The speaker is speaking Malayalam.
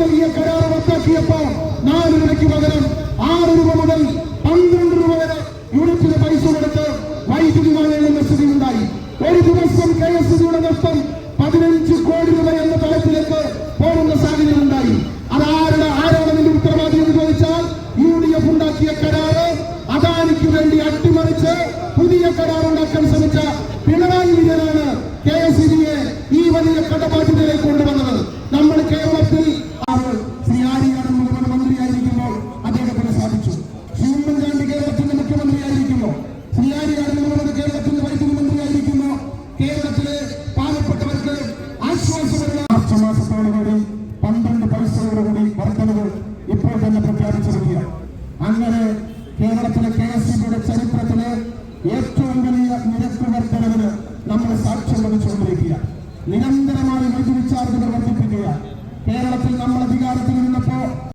നൽകിയ കരാർ റദ്ദാക്കിയപ്പോൾ നാല് രൂപയ്ക്ക് പകരം ആറ് രൂപ മുതൽ പന്ത്രണ്ട് രൂപ വരെ യൂണിറ്റിന് പൈസ കൊടുത്ത് വൈദ്യുതി വാങ്ങുന്ന സ്ഥിതി ഉണ്ടായി. ഒരു ദിവസം കെ എസ് സിയുടെ നഷ്ടം പതിനഞ്ച് കോടി രൂപ എന്ന തലത്തിലേക്ക് പോകുന്ന സാഹചര്യം ഉണ്ടായി. അത് ആരുടെ ആരാണ് ഉത്തരവാദിത്വം ചോദിച്ചാൽ യു ഡി എഫ് ഉണ്ടാക്കിയ കരാറ് മാസത്തോടുകൂടി പന്ത്രണ്ട് പൈസയോടുകൂടി വർധനവ് ഇപ്പോൾ തന്നെ പ്രഖ്യാപിച്ചിരിക്കുക അങ്ങനെ കേരളത്തിലെ കെ എസ് സിബിയുടെ ചരിത്രത്തിലെ ഏറ്റവും വലിയ നിരക്ക് വർധനവിന് നമ്മൾ സാക്ഷ്യം വഹിച്ചുകൊണ്ടിരിക്കുക നിരന്തരമായി വൈദ്യുതി ചാർജുകൾ വർദ്ധിപ്പിക്കുക കേരളത്തിൽ നമ്മൾ അധികാരത്തിൽ